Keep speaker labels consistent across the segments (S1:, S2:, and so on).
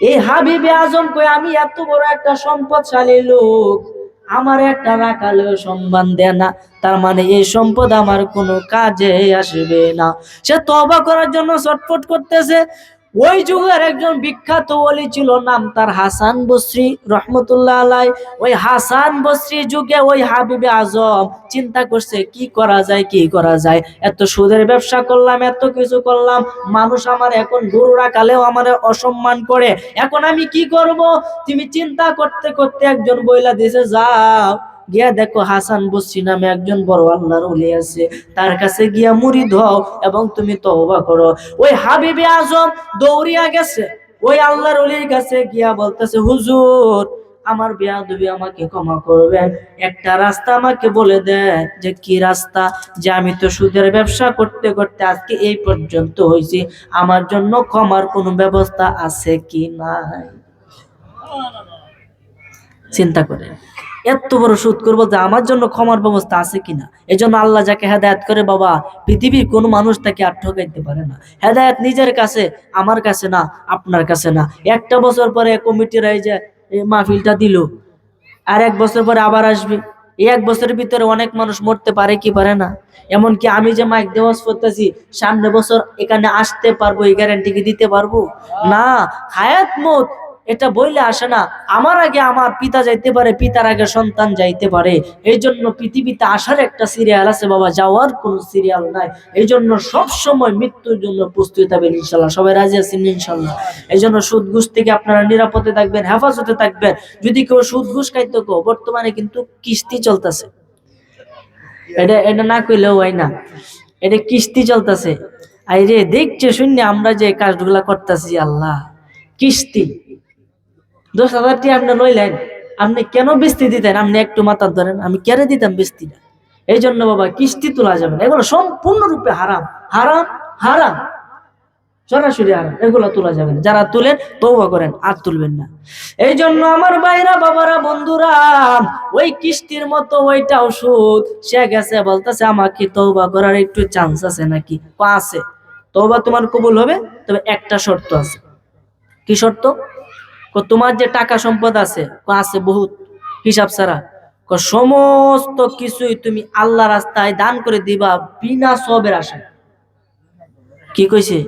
S1: এই হাবিবে আজম কই, আমি এত বড় একটা সম্পদশালী লোক। আমার একটা রাখালেও সম্মান দেয় না। তার মানে এই সম্পদ আমার কোনো কাজে আসবে না। সে তবা করার জন্য ছটফট করতেছে। ওই যুগের একজন বিখ্যাত ওলি ছিল নাম তার হাসান বসরি রহমতুল্লাহ আলাই। ওই হাসান বসরি যুগে ওই হাবিবে আজম চিন্তা করছে, কি করা যায়, কি করা যায়? এত সুদের ব্যবসা করলাম, এত কিছু করলাম, মানুষ আমার এখন গরু রাখালেও আমার অসম্মান করে। এখন আমি কি করব? তুমি চিন্তা করতে করতে একজন বইলা দিছে, যাও গিয়া দেখো হাসান বসরি নামে একজন বড় আল্লাহর ওলি আছে। তার কাছে গিয়া মুড়ি ধও এবং তুমি তওবা করো। ওই হাবিবে আজম দৌড়িয়া গেছে। ওই আল্লাহর ওলির কাছে গিয়া বলতেছে, হুজুর, আমার বিয়া দুবি আমাকে ক্ষমা করবেন একটা রাস্তা আমাকে বলে দেন যে, কি রাস্তা? যে আমি তো সুদের ব্যবসা করতে করতে আজকে এই পর্যন্ত হয়েছি আমার জন্য ক্ষমার কোনো ব্যবস্থা আছে কি নাই? চিন্তা করে এত বড় সুদ করব যে আমার জন্য ক্ষমার ব্যবস্থা আছে কিনা? এই জন্য আল্লাহ যাকে হেদায়ত করে বাবা, পৃথিবীর কোনো মানুষ তাকে আর ঠকাইতে পারে না। হেদায়ত নিজের কাছে, আমার কাছে না, আপনার কাছে না। একটা বছর পরে কমিটির এই যে মাহফিলটা দিল। আর এক বছর পরে আবার আসবে। এই এক বছরের ভিতরে অনেক মানুষ মরতে পারে কি পারে না? এমনকি আমি যে মাইক দেওয়াজ করতেছি, সামনে বছর এখানে আসতে পারব, এই গ্যারান্টি কি দিতে পারব? না, হায়াত মত। এটা বইলে আসে না। আমার আগে আমার পিতা যাইতে পারে, পিতার আগে সন্তান যাইতে পারে। এই জন্য পৃথিবীতে আসার একটা সিরিয়াল আছে বাবা যাওয়ার কোনো সিরিয়াল নাই। এই জন্য সব সময় মৃত্যুর জন্য প্রস্তুত থাকবেন ইনশাল্লাহ। সবাই রাজি আছেন ইনশাল্লাহ? এই জন্য সুদ ঘুষ থেকে আপনারা নিরাপদে থাকবেন, হেফাজতে থাকবেন। যদি কেউ সুদ ঘুষ খাইতে কেউ বর্তমানে কিন্তু কিস্তি চলতেছে। এটা এটা না কইলেও হয় না। এটা কিস্তি চলতেছে। আরে দেখছে শূন্য আমরা যে কাজগুলা করতেছি, আল্লাহ। কিস্তি। দশ হাজার টাকা আপনি লইলেন, আপনি কেন বিস্তি দিতেন? আপনি একটু মাথার ধরেন, আমি কেড়ে দিতাম বিস্তিটা এই জন্য বাবা, কিস্তি তোলা যাবে না। এগুলো সম্পূর্ণরূপে হারাম হারাম হারাম। সরাসরি হারাম, এগুলো তোলা যাবে না। যারা তুলেন তৌবা করেন, আর তুলবেন না। এই জন্য আমার ভাইরা, বাবারা, বন্ধুরা, ওই কিস্তির মতো ওইটা ওষুধ, সে গেছে, বলতেছে, আমাকে তৌবা করার একটু চান্স আছে নাকি? আছে। তৌবা তোমার কবুল হবে, তবে একটা শর্ত আছে। কি শর্ত? তোমার যে টাকা সম্পদ আছে আছে বহুত হিসাব ছাড়া। সমস্ত কিছুই তুমি আল্লাহ রাস্তায় দান করে দিবা বিনা সবের আশায়। কি কইছে?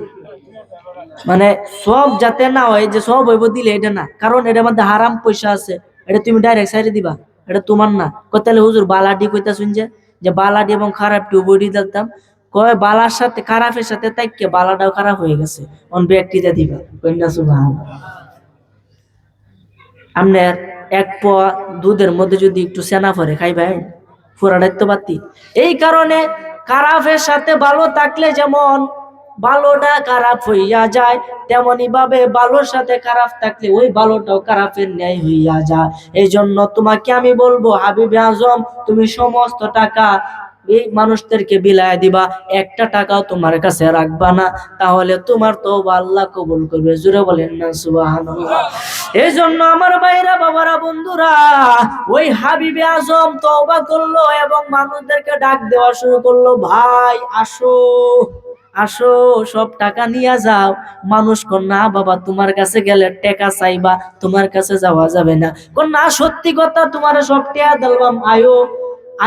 S1: মানে সব যাতে না হয়, যে সব হইব দিলে এটা না। কারণ এটার মধ্যে হারাম পয়সা আছে, এটা তুমি ডাইরেক্ট সাইডে দিবা, এটা তোমার না। কতালে হুজুর বালাডি কইতা শুনছে যে বালাডি এবং খারাপটি উবডি দিতাম। কয় বালার সাথে, খারাপের সাথে তাইকে বালাটাও খারাপ হয়ে গেছে। অন ব্যক্তিটা দিবা কন্যা সুবাহ আপনার এক পোয়া দুধের মধ্যে যদি একটু সেনা পরে খাইবেন ফুরাটাই তো বাতি এই কারণে খারাপের সাথে ভালো থাকলে যেমন ভালোটা খারাপ হইয়া যায়, তেমনি ভাবে ভালোর সাথে খারাপ থাকলে ওই ভালোটাও খারাপের ন্যায় হইয়া যায়। এই জন্য তোমাকে আমি বলব, হাবিবে আজম, তুমি সমস্ত টাকা এই মানুষদেরকে বিলায় দিবা, একটা টাকাও তোমার কাছে রাখবা না। তাহলে তোমার তো আল্লাহ কবুল করবে। জুড়ে বলেন না, সুবহানাল্লাহ। এই জন্য আমার ভাইরা, বাবারা, বন্ধুরা, ওই হাবিবে আজম তওবা করল এবং মানুষদেরকে ডাক দেওয়া শুরু করল, ভাই, আসো আসো, সব টাকা নিয়ে যাও। মানুষ কোন না বাবা, তোমার কাছে গেলে টাকা চাইবা, তোমার কাছে যাওয়া যাবে না। কোন না সত্যি কথা, তোমার সব টেয়া দিলাম আয়ো,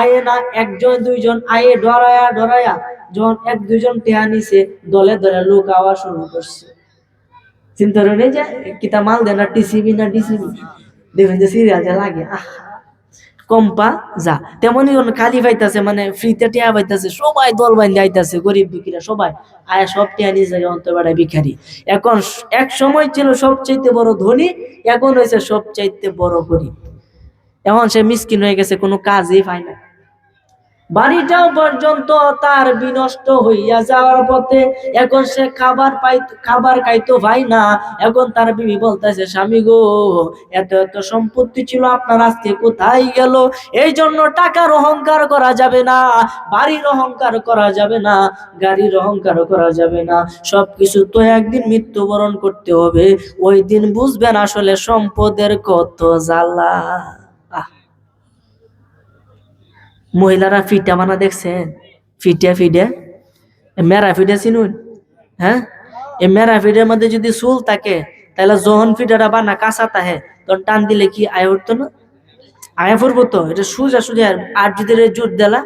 S1: আয়ে না, একজন, দুইজন, আয়ে ডরায়া ডরায়া যখন এক, দুইজন টেয়া নিছে, দলে দলে লোক আওয়া শুরু করছে। চিন্তা করে যে কিতা মাল দেয় না টিসিবি না ডিসিবি দেখবেন যে সিরিয়াল যে লাগে আহ কম্পা যা তেমনই যখন খালি পাইতাছে মানে ফ্রিতে টিয়া পাইতাছে সবাই দল বাইন্দে আইতাছে গরিব বিক্রিরা সবাই আয়া সব টিয়া নিয়ে যায় অন্ত বেড়ায় ভিখারি এখন এক সময় ছিল সবচাইতে বড় ধনী এখন হয়েছে সবচাইতে বড় গরিব এখন সে মিসকিন হয়ে গেছে কোনো কাজই পায় না বাড়িটাও পর্যন্ত তার বিনষ্ট হইয়া যাওয়ার পথে এখন সে খাবার পাই খাবার খাইতো ভাই না। এখন তার বিবি বলতেছে, স্বামী গো, এত এত সম্পত্তি ছিল, আপনার আজকে কোথায় গেল? এই জন্য টাকার অহংকার করা যাবে না, বাড়ির অহংকার করা যাবে না, গাড়ির অহংকার করা যাবে না। সবকিছু তো একদিন মৃত্যুবরণ করতে হবে। ওই দিন বুঝবেন আসলে সম্পদের কত জ্বালা। মহিলারা ফিটা মানা দেখছেন? ফিটে ফিটে। মেরা ফিটে চিনুন হ্যাঁ? এই মেরা ফিডের মধ্যে যদি চুল থাকে, তাহলে জহন ফিডারা বা না কাঁচা তাহে তখন টান দিলে কি আয় উঠতো না? আয়া ফুরবো তো? এটা সুজা সুজা, আর যদি জোর দেলা,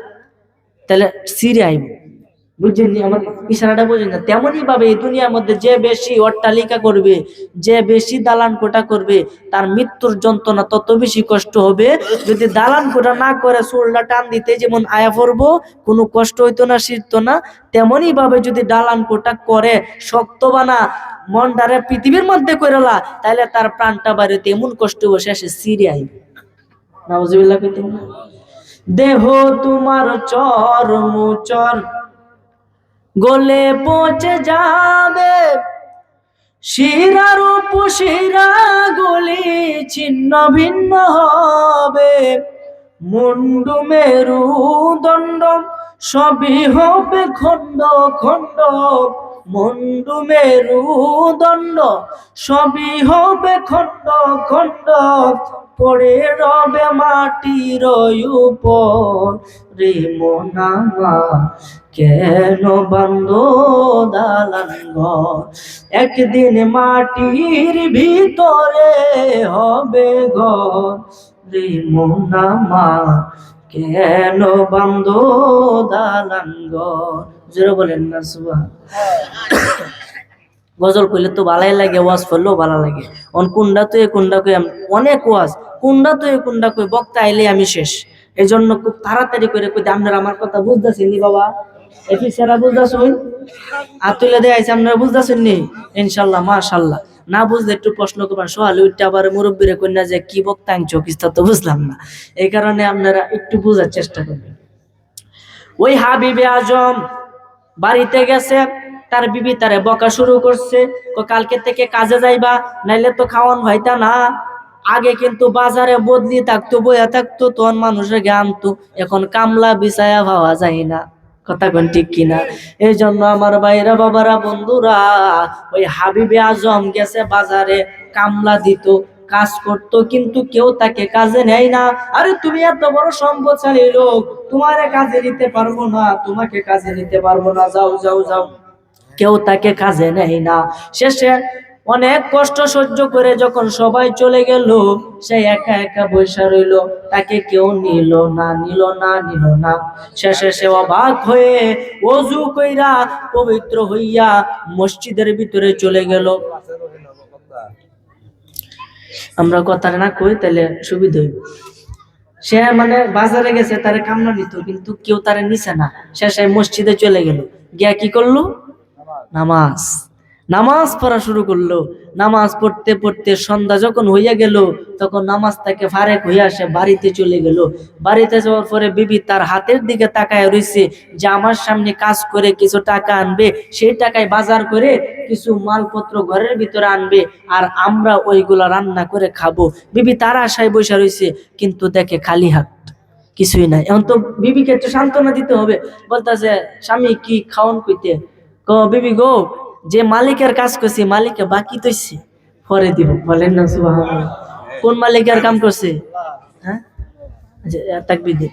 S1: তাহলে সিরে আইব। বুঝছেন? আমার ইশারাটা বুঝেন না। তেমনই ভাবে এই দুনিয়ার মধ্যে যে বেশি অট্টালিকা করবে, যে বেশি দালান কোটা করবে, তার মৃত্যুর যন্ত্রণা তত বেশি কষ্ট হবে। যদি দালান কোটা না করে চুলটা টান দিতে যেমন আয়া পড়ব, কোনো কষ্ট হইতো না, শিরতো না। তেমনই ভাবে যদি দালান কোটা করে শক্ত বানা মনটারে পৃথিবীর মধ্যে করেলা তাহলে তার প্রাণটা বাড়িতে এমন কষ্ট বসে আসে সিরে আইবে। নাউজুবিল্লাহ কইতেন না দেহ তোমার চর গলে পচে যাবে। শিরার উপশিরা গলি ছিন্ন ভিন্ন হবে। মুন্ডু মেরু দণ্ড সবই হবে খণ্ড খণ্ড মুন্ডু মেরু দণ্ড, সবই হবে খণ্ড খণ্ড। পড়ে রবে মাটির রে মোনামা, কেন বন্ধ ঘর? একদিন মাটির ভিতরে হবে ঘর। রে মোনামা, কেন বন্ধ দালান জোরে বলেন না সুবা গজল কইলে তো ভালাই লাগে, ওয়াজ করলেও ভালো লাগে। অন কুন্ডা তো এ কুন্ডা কই অনেক ওয়াজ। কুন্ডা তো এ কুন্ডা কই বক্তা আইলে আমি শেষ। এই জন্য খুব তাড়াতাড়ি করে কই আপনারা আমার কথা বুঝতেছেন নি বাবা? এফিসারা বুঝতেছেন? আর তুলে দেয় আইছে আপনারা বুঝতেছেন নি? ইনশাল্লাহ, মাশাল্লাহ। না বুঝলে একটু প্রশ্ন করবেন, সোহালি উঠতে আবার মুরব্বীরে কন্যা যে, কি বক্তা আনছো? কিস্তা তো বুঝলাম না। এই কারণে আপনারা একটু বোঝার চেষ্টা করবেন। ওই হাবিবে আজম বাড়িতে গেছে, তার বিবি তারে বকা শুরু করছে কালকে থেকে কাজে যাইবা, নাইলে তো খাওয়ান হইতা না। আগে কিন্তু বাজারে বদলি থাকতো, বইয়া থাকতো, তখন মানুষের জ্ঞান তো এখন কামলা বিছায়া ভাবা যায় না। কথা কোন ঠিক কিনা এই জন্য আমার ভাইরা, বাবারা, বন্ধুরা, ওই হাবিবে আজম গেছে বাজারে কামলা দিত কাজ করতো, কিন্তু কেউ তাকে কাজে নেয় না। আরে, তুমি এত বড় সম্পদশালী লোক, তোমারে কাজে নিতে পারব না, তোমাকে কাজে নিতে পারব না, যাও যাও যাও। কেউ তাকে কাজে নেয় না। শেষে অনেক কষ্ট সহ্য করে যখন সবাই চলে গেল, সে একা একা বসে রইল। তাকে কেউ নিল না নিল না নিল না। শেষে সে অবাক হয়ে অজু কইরা পবিত্র হইয়া মসজিদের ভিতরে চলে গেল। আমরা কথা না কই তাহলে সুবিধা হইব। সে মানে বাজারে গেছে, তারে কামনা নিত কিন্তু কেউ তারে নিছে না। সে মসজিদে চলে গেল। গিয়া কি করল? নামাজ। নামাজ পড়া শুরু করল। নামাজ পড়তে পড়তে সন্ধ্যা যখন হইয়া গেল, তখন নামাজ তাকে ফারেক হইয়া সে বাড়িতে চলে গেল। বাড়িতে যাওয়ার পরে বিবি তার হাতের দিকে তাকায় রইছে যে, আমার সামনে কাজ করে কিছু টাকা আনবে, সেই টাকায় বাজার করে কিছু মালপত্র ঘরের ভিতরে আনবে আর আমরা ওইগুলা রান্না করে খাব। বিবি তার আশায় বসে রইছে, কিন্তু দেখে খালি হাত কিছুই নাই। এখন তো বিবিকে একটু সান্ত্বনা দিতে হবে। বলতেছে, স্বামী, কি খাওন কইতে? ক বিবি গো যে মালিকের কাজ করছে মালিকে বাকি তৈছে পরে দিব। বলেন না সুবাহ কোন মালিকের কাম করছে? হ্যাঁ? আচ্ছা, তাকবীর দিন।